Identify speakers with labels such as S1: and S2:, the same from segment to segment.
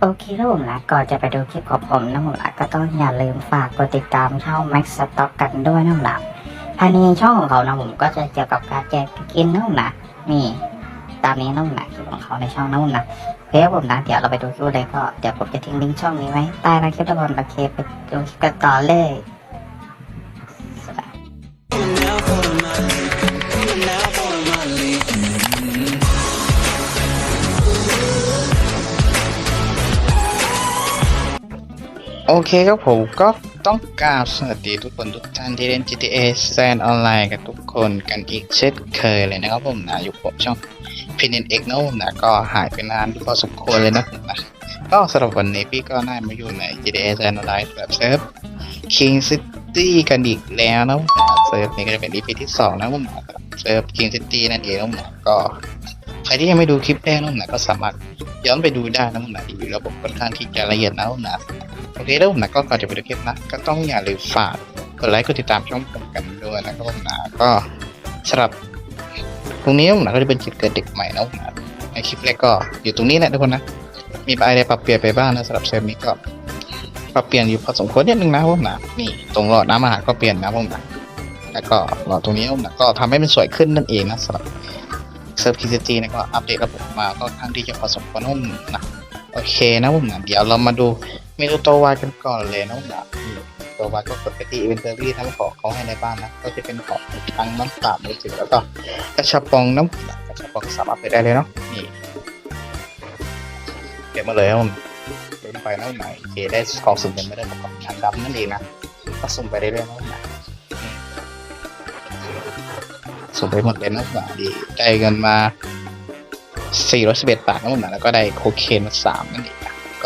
S1: โอเคครับผมนะก่อนจะไปดูคลิปของผมนะผมนะก็ต้องอย่าลืมฝากกดติดตามช่อง Max Stock กันด้วยนะผมละภายในช่องของเขานะผมก็จะเกี่ยวกับการแจกกินนะผมนะนี่ตามนี้นะผมนะคลิปของเขาในช่องนะผมนะเพื่อผมนะเดี๋ยวเราไปดูคลิปเลยก็เดี๋ยวผมจะทิ้งลิงก์ช่องนี้ไว้ใต้นะคลิปนะผมโอเคไปดูคลิปกันต่อเลย
S2: โอเคครับผมก็ต้องกราบสวัสดีทุกคนทุกท่านที่เล่น GTA San Online กับทุกคนกันอีกเช่นเคยเลยนะครับผมนะอยู่ผมช่องพินินเอกนนะก็หายไปนานพอสมควรเลยนะผมนะก็สำหรับวันนี้พี่ก็ได้มาอยู่ใน GTA San Online แบบเซิร์ฟ King City กันอีกแล้วนะผมนะเซิร์ฟนี้ก็จะเป็น EP ที่สองนะผมนะเซิร์ฟ King City นั่นเองนะผมนะก็ใครที่ยังไม่ดูคลิปแรกนะผมนะก็สามารถย้อนไปดูได้นะผมนะรีวิวระบบค่อนข้างที่จะละเอียดนะผมนะ โอเคแล้วผมนะก็ก่อนจะไปดูคลิปนะ ก็ต้องอย่าลืมฝากกดไลค์กดติดตามช่องผมกันด้วยนะครับผมนะก็สำหรับตรงนี้ผมนะก็จะเป็นจุดเกิดเด็กใหม่นะผมนะในคลิปแรกก็อยู่ตรงนี้แหละทุกคนนะ มีอะไรปรับเปลี่ยนไปบ้างนะสำหรับเซฟนี้ก็ปรับเปลี่ยนอยู่พอสมควรนิดนึงนะผมนะนี่ตรงหลอดน้ำอาหารก็เปลี่ยนนะผมนะแล้วก็หลอดตรงนี้ผมนะก็ทำให้มันสวยขึ้นนั่นเองนะสำหรับเซิร์ฟคีซีจีนะก็อัปเดตระบบมาก็ค่อนข้างที่จะพอสมควรนะผมนะโอเคนะผมนะเดี๋ยวเรามาดู เมนูตัววายกันก่อนเลยนะผมนะอืมตัววายก็ปกติอินเตอร์วีทั้งของเขาให้ในบ้านนะ ก็จะเป็นของทั้งน้ำเปล่ามือถือแล้วก็กระชับปองน้ำกระชับปองสามารถไปได้เลยเนาะนี่เก็บมาเลยครับผมเดินไปนะผมนะโอเคได้ของสุ่มเป็นไม่ได้ประกอบงานดำนั่นเองนะก็สุ่มไปได้เลยๆนะผมนะนี่สุ่มไปหมดเลยนะผมนะดีได้เงินมา411บาทนะผมนะแล้วก็ได้โคเคนมาสามนั่นเอง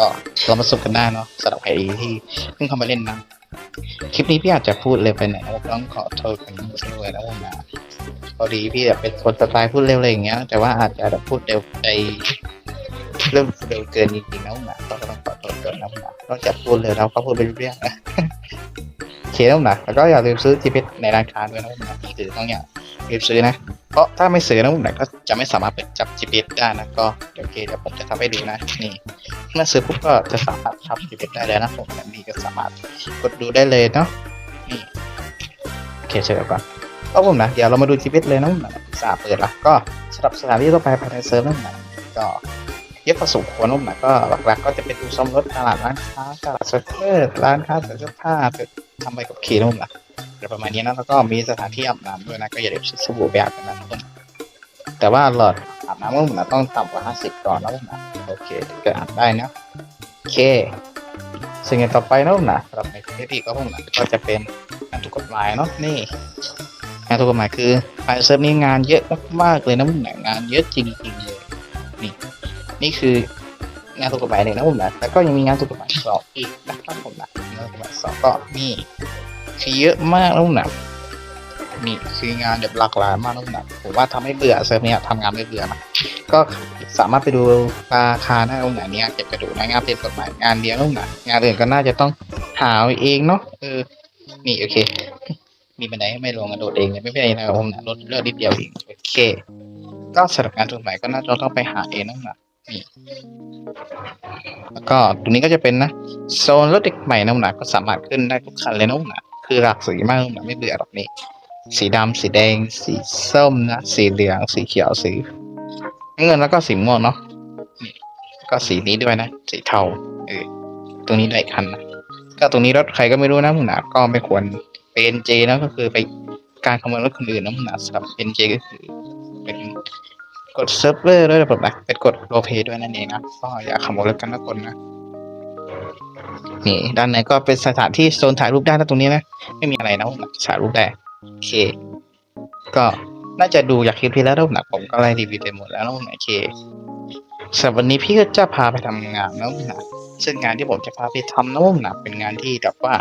S2: ก็เรามาสนุกกันได้เนาะสำหรับใครที่เพิ่งเข้ามาเล่นนะคลิปนี้พี่อาจจะพูดเร็วไปหน่อยนะครับต้องขอโทษกันด้วยนะผมนะพอดีพี่แบบเป็นคนสไตล์พูดเร็วอะไรอย่างเงี้ย แต่ว่าอาจจะพูดเร็วไปเริ่มเร็วเกินจริงๆนะผมนะก็ต้องขอโทษด้วยนะผมนะนอกจากพูดเร็วแล้วก็พูดไปเรื่อยนะ นะนะแล้วก็อย่าลืมซื้อ GPS ในร้านค้าด้วยนะผมนะนี่คือต้องอย่าลืมซื้อนะ เพราะถ้าไม่ซื้อนะผมนะก็จะไม่สามารถเปิดจับ GPS ได้นะก็เดี๋ยวโอเคเดี๋ยวผมจะทำให้ดูนะนี่เมื่อซื้อปุ๊บก็จะสามารถทำ GPS ได้แล้วนะผมแบบนี้ก็สามารถกดดูได้เลยเนาะนี่โอเคเชิญก่อนก็ผมนะเดี๋ยวเรามาดู GPS เลยนะผมนะสาเปิดละก็สำหรับสถานที่ทั่วไปภายในเซิร์ฟนั่นนะก็ เยอะพอสมควรนะผมนะก็หลักๆ ก็จะเป็นดูซ่อมรถตลาดร้านค้าตลาดเซิร์ฟเวอร์ร้านค้าเสื้อผ้าทำไปกับขี่นะผมนะเดี๋ยวประมาณนี้นะแล้วก็มีสถานที่อาบน้ำด้วยนะก็อย่าลืมซื้อสบู่ไปอาบกันนะทุกคนแต่ว่าหลอดอาบน้ำของผมนะต้องต่ำกว่า 50 ก่อนนะนะโอเคถึงจะอานได้นะโอเคสิ่งต่อไปนะผมนะสำหรับในเทปก็ผมนะก็จะเป็นงานถูกกฎหมายเนาะนี่งานถูกกฎหมายคือภายในเซิร์ฟนี้งานเยอะมากๆเลยนะผมนะงานเยอะจริงๆเลยนี่ นี่คืองานถูกกฎหมายหนึ่งนะผมนะแล้วก็ยังมีงานถูกกฎหมายสองอีกนะครับผมนะงานถูกกฎหมายสองก็นี่คือเยอะมากนะผมนะนี่คืองานแบบหลากหลายมากนะผมนะผมว่าทำให้เบื่อเซิร์ฟเนี้ยทำงานไม่เบื่อนะก็สามารถไปดูราคาได้ตรงไหนเนี่ยเก็บกระดูกนะงานเป็นกฎหมายงานเลี้ยงตรงไหนงานอื่นก็น่าจะต้องหาเองเนาะเออนี่โอเค มีบันไดให้ไม่ลงกระโดดเองเลยไม่เป็นไรนะครับผมนะรถเลือกนิดเดียวเองโอเค ก็สำหรับงานกฎหมายก็น่าจะต้องไปหาเองนะ นี่แล้วก็ตรงนี้ก็จะเป็นนะโซนรถเด็กใหม่นะนะก็สามารถขึ้นได้ทุกคันเลยนะนะคือหลากสีมากนะไม่เบื่อหรอกนี่สีดำสีแดง สีส้มนะสีเหลืองสีเขียวสีเงินแล้วก็สีม่วงเนาะนี่ก็สีนี้ด้วยนะ สีเทาเออตรงนี้ได้คันนะก็ตรงนี้รถใครก็ไม่รู้นะมึงหนะก็ไม่ควรเป็นเจนะก็คือไปการขโมยรถคนอื่นนะมึงนะสำหรับเป็นเจก็คือ กดเซิร์ฟเวอร์ด้วยระบบนะเป็นกดโลเพด้วยนั่นเองนะก็อย่าขโมยรถกันนะคนนะนี่ด้านในก็เป็นสถานที่โซนถ่ายรูปได้นะตรงนี้นะ ไม่มีอะไรนะถ่ายรูปได้โอเค ก็น่าจะดูจากคลิปที่แล้วนะผมก็ไล่รีวิวไปหมดแล้วนะโอเคสำหรับวันนี้พี่ก็จะพาไปทำงานนะนะซึ่งงานที่ผมจะพาไปทำนะนะเป็นงานที่แบบว่า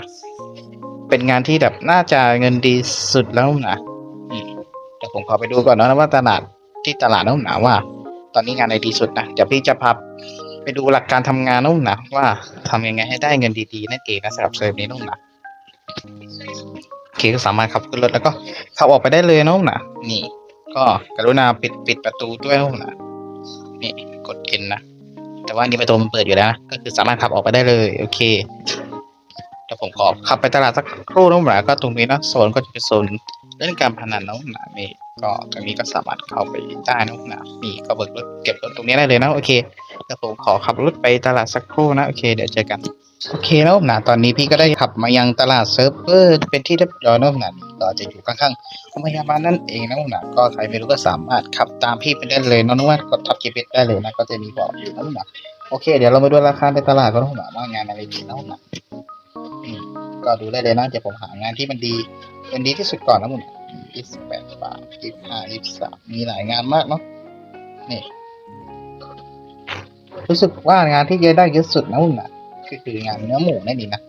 S2: เป็นงานที่แบบน่าจะเงินดีสุดแล้วนะอืมเดี๋ยวผมขอไปดูก่อนนะว่าตลาด ที่ตลาดนะนะว่า ตอนนี้งานอะไหนดีสุดนะ เดี๋ยวพี่จะพาไปดูหลักการทำงานนะนะว่าทำยังไงให้ได้เงินดีๆนั่นเองนะสำหรับเซิร์ฟนี้นะนะโอเคก็สามารถขับขึ้นรถแล้วก็ขับออกไปได้เลยนะนะนี่ ก็กรุณาปิดปิดประตูด้วยนะนี่กดเอ็นนะแต่ว่านนี้ประตูมันเปิดอยู่แล้วนะก็คือสามารถขับออกไปได้เลยโอเคเดี๋ยวผมขอขับไปตลาดสักครู่น้องหมาก็ตรงนี้นะโซนก็จะเป็นโซน เล่นการพนันน้องหมานี่ก็ตรงนี้ก็สามารถเข้าไปได้น้องหมานี่ก็เบิกรถเก็บรถตรงนี้ได้เลยนะโอเคเดี๋ยวผมขอขับรถไปตลาดสักครู่นะโอเคเดี๋ยวเจอกันโอเคแล้วนะตอนนี้พี่ก็ได้ขับมายังตลาดเซิร์ฟเวอร์เป็นที่เรียบร้อยแล้วนะก็จะอยู่ข้างๆโรงพยาบาลนั่นเองนะนะก็ใครไม่รู้ก็สามารถขับตามพี่ไปได้เลยน้องว่ากดทับ GPS ได้เลยนะก็จะมีบอกอยู่นะนะโอเค เดี๋ยวเรามาดูราคาในตลาดก็ต้องหนาว่างานอะไรดีนะนะอืม ก็ดูได้เลยนะเดี๋ยวผมหางานที่มันดีเป็นดีที่สุดก่อนนะมึงยี่สิบแปดบาทยี่สิบห้ายี่สิบสามมีหลายงานมากเนาะนี่รู้สึกว่างานที่เยอะได้เยอะสุดนะมึงนะก็คืองานเนื้อหมูนั่นเองนะ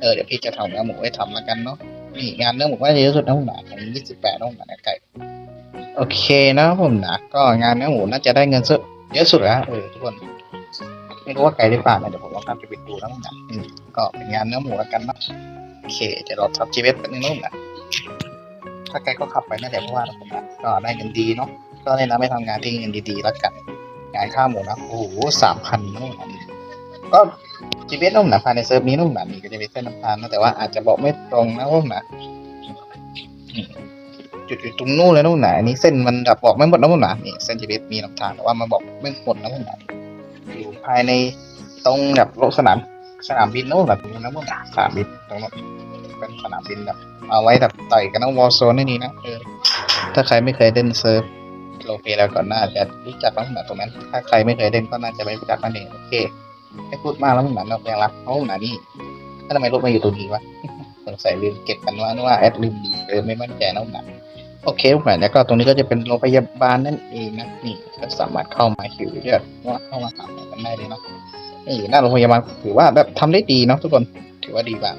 S2: เออเดี๋ยวพี่จะทำเนื้อหมูให้ทำแล้วกันเนาะนี่งานเนื้อหมูก็จะเยอะสุดนะผมนะอันนี้ยี่สิบแปดนะผมนะไก่โอเคนะผมนะก็งานเนื้อหมูน่าจะได้เงินสุดเยอะสุดแล้วเออทุกคนไม่รู้ว่าไกลหรือเปล่านะเดี๋ยวผมลองทำไปดูนะผมนะอืมก็เป็นงานเนื้อหมูแล้วกันเนาะ โอเค เดี๋ยวเราทับจีเวสเป็นงนะผมนะถ้าไกลก็ขับไปนั่นแหละเพราะว่าผมนะก็ได้เงินดีเนาะก็เลยนะไม่ทำงานที่เงินดีๆแล้วกันงานข้าวหมูนะโอ้โหสามพันนะผมนะก็จีเวสนุ่มนาภายในเซิร์ฟนี้นุ่มนานี่ก็จะมีเส้นน้ำตาลนะแต่ว่าอาจจะบอกไม่ตรงนะนุ่มนาอืมจุดอยู่ตรงนู้นเลยนุ่มนาอันนี้เส้นมันแบบบอกไม่หมดนะนุ่มหนานี่เส้นจีเวสมีน้ำตาลแต่ว่ามันบอกไม่หมดนะนุ่มหนาอยู่ภายในตรงแบบโลกสนาม สนามบินนุ่มแบบตรงนู้นนะนุ่มหนาสนามบินตรงนั้นเป็นสนามบินแบบเอาไว้แบบต่อยกันนะวอลโซนนี่นะเออถ้าใครไม่เคยเล่นเซิร์ฟโลเปแล้วก่อนน่าจะรู้จักนะนุ่มหนาตรงนั้น ถ้าใครไม่เคยเล่นก็น่าจะไม่รู้จักนั่นเองโอเคไม่พูดมากแล้วมันหนาเราแรงรักเพราะมันหนานี่ถ้าทำไมรถมาอยู่ตรงนี้วะสงสัยลืมเก็บกันว่านึกว่าแอดลืมดีเออไม่มั่นใจนะหนาโอเคทุกคนแล้วก็ตรงนี้ก็จะเป็นโรงพยาบาลนั่นเองนะนี่ก็สามารถเข้ามาหิวเลือดว่าเข้ามาหาหมอกันได้เลยเนาะ นี่หน้าโรงพยาบาลถือว่าแบบทำได้ดีเนาะทุกคนถือว่าดีมาก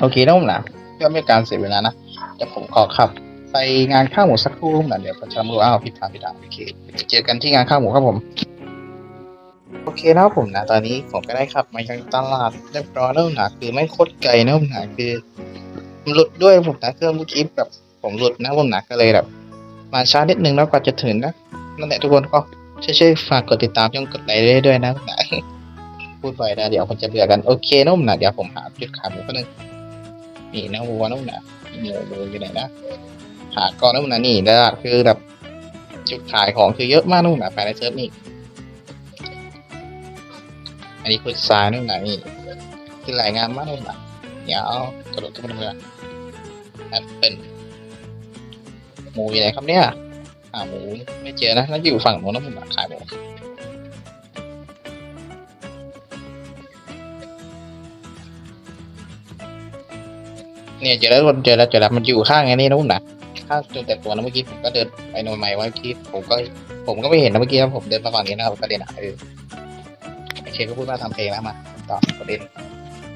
S2: โอเคนะผมนะเพื่อไม่ให้การเสียเวลานะเดี๋ยวผมขอขับ ไปงานข้าวหมูสักครู่นะเดี๋ยวผมจะมาดูอ้าวผิดทางผิดทางโอเคเจอกันที่งานข้าวหมูครับผมโอเคนะผมนะตอนนี้ผมก็ได้ขับมายังตลาดเรียบร้อยแล้วนะคือไม่โคตรไกลนะผมนะคือหลุดด้วยผมนะเครื่องมื่อกี้แบบผมหลุดนะผมนะก็เลยแบบ มาช้านิดนึงแล้วกว่าจะถึงนะนั่นแหละทุกคนก็ ช่วยๆฝากกดติดตามช่องกดไลค์ได้ด้วยนะนะพูดไปนะ เดี๋ยวคนจะเบื่อกัน โอเคนะผมนะเดี๋ยวผมหาจุดขายหมูก็นึงนี่นะวัวนะผมนะหมูหมูอยู่ไหนนะหาก่อนนะผมนะนี่นะคือแบบจุดขายของคือเยอะมากนะผมนะภายในเซิร์ฟนี่ อันนี้คือซ้ายนู่นนะนี่คือรายงานมากนู่นนะเดี๋ยวเอากระโดดขึ้นมาเลยแอปเปิลหมูอยู่ไหนครับเนี่ย หาหมูไม่เจอนะแล้วอยู่ฝั่งโน้นนะผมขายหมูเนี่ยเจอแล้วคนเจอแล้วเจอแล้วมันอยู่ข้างไงนี่นะผมนะข้างจนแต่ตัวนะเมื่อกี้ผมก็เดินไปโนนใหม่ว่าเมื่อกี้ผมก็ผมก็ไม่เห็นนะเมื่อกี้ผมเดินมาฝั่งนี้นะครับก็เดินหาเออเชฟก็พูดว่าทำเพลงแล้วมาต่อประเด็น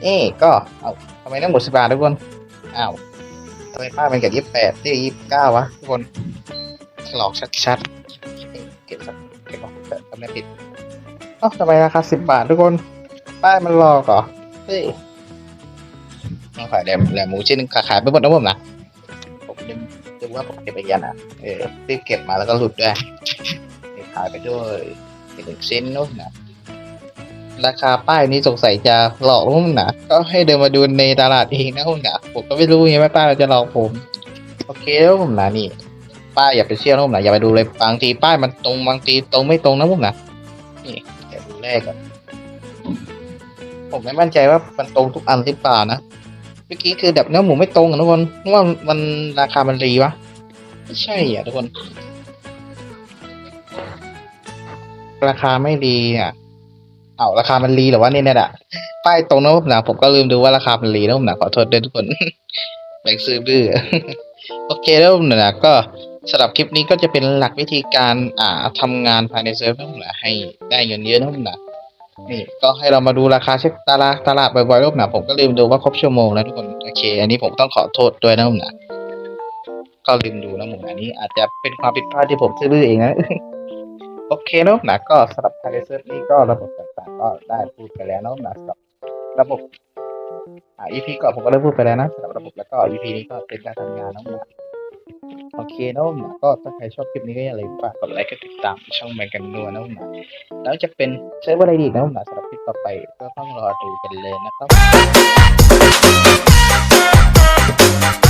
S2: เอ๊ก็เอาทำไมต้องหมดสิบบาททุกคนอ้าวทำไมป้าเป็นกับยี่สิบแปดที่ยี่สิบเก้าวะทุกคน หลอกชัดๆเอ๊ะเก็บสักเก็บของเถอะก็ไม่ผิดเอ้าทำไมราคาสิบบาททุกคน ป้ายมันหลอกเหรอเฮ้ยน้องขายแหลมแหลมหมูชิ้นหนึงขายไปหมดนะผมนะผมลืมลืมว่าผมเก็บไปยันอะเออรีบเก็บมาแล้วก็หลุดด้วยขายไปด้วยเป็นหนึ่งชิ้นนู้นนะราคาป้ายนี้สงสัยจะหลอกลุ่มหนาก็ให้เดินมาดูในตลาดเองนะคุณหนาผมก็ไม่รู้ไงว่าป้ายมันจะหลอกผม โอเคแล้วผมหนานี่ ป้ายอย่าไปเชื่อนะผมหนาอย่าไปดูเลยบางทีป้ายมันตรงบางทีตรงไม่ตรงนะผมหนานี่เดี๋ยวดูแรกก่อนผมไม่มั่นใจว่ามันตรงทุกอันหรือเปล่านะเมื่อกี้คือแบบเนื้อหมูไม่ตรงอะทุกคนว่ามันราคามันรีวะไม่ใช่อะทุกคน ราคาไม่รีอะเอาราคามันรีหรือว่านี่เนี่ยอะป้ายตรงนะผมนะผมก็ลืมดูว่าราคามันรีนะผมนะขอโทษด้วยทุกคนแบ่งซื้อดื้อโอเคแล้วผมนะก็ สำหรับคลิปนี้ก็จะเป็นหลักวิธีการอ่าทำงานภายในเซิร์ฟนะผมนะให้ได้เงินเยอะนะผมนะนี่ก็ให้เรามาดูราคาเช็คตลาดตลาดบ่อยๆรอบนะผมก็ลืมดูว่าครบชั่วโมงแล้วทุกคนโอเค อันนี้ผมต้องขอโทษด้วยนะผมนะก็ลืมดูนะผมอันนี้อาจจะเป็นความผิดพลาดที่ผมซื่อเองนะโอเคเนอะนะก็สำหรับภายในเซิร์ฟนี้ก็ระบบต่างๆก็ได้พูดไปแล้วเนอะนะสำหรับระบบอ่า EP ก่อนผมก็ได้พูดไปแล้วนะสำหรับระบบแล้วก็ EP นี้ก็เป็นการทำงานเนอะนะ โอเคนตนะก็ถ้าใครชอบคลิปนี้ก็อย่าลืมฝากกดไลค์กดติดตามช่องแมกันนัวนตนะแล้วจะเป็นใช้อะไรอีกนะผมสำหรับคลิปต่อไปก็ต้องรอดูกันเลยนะครับ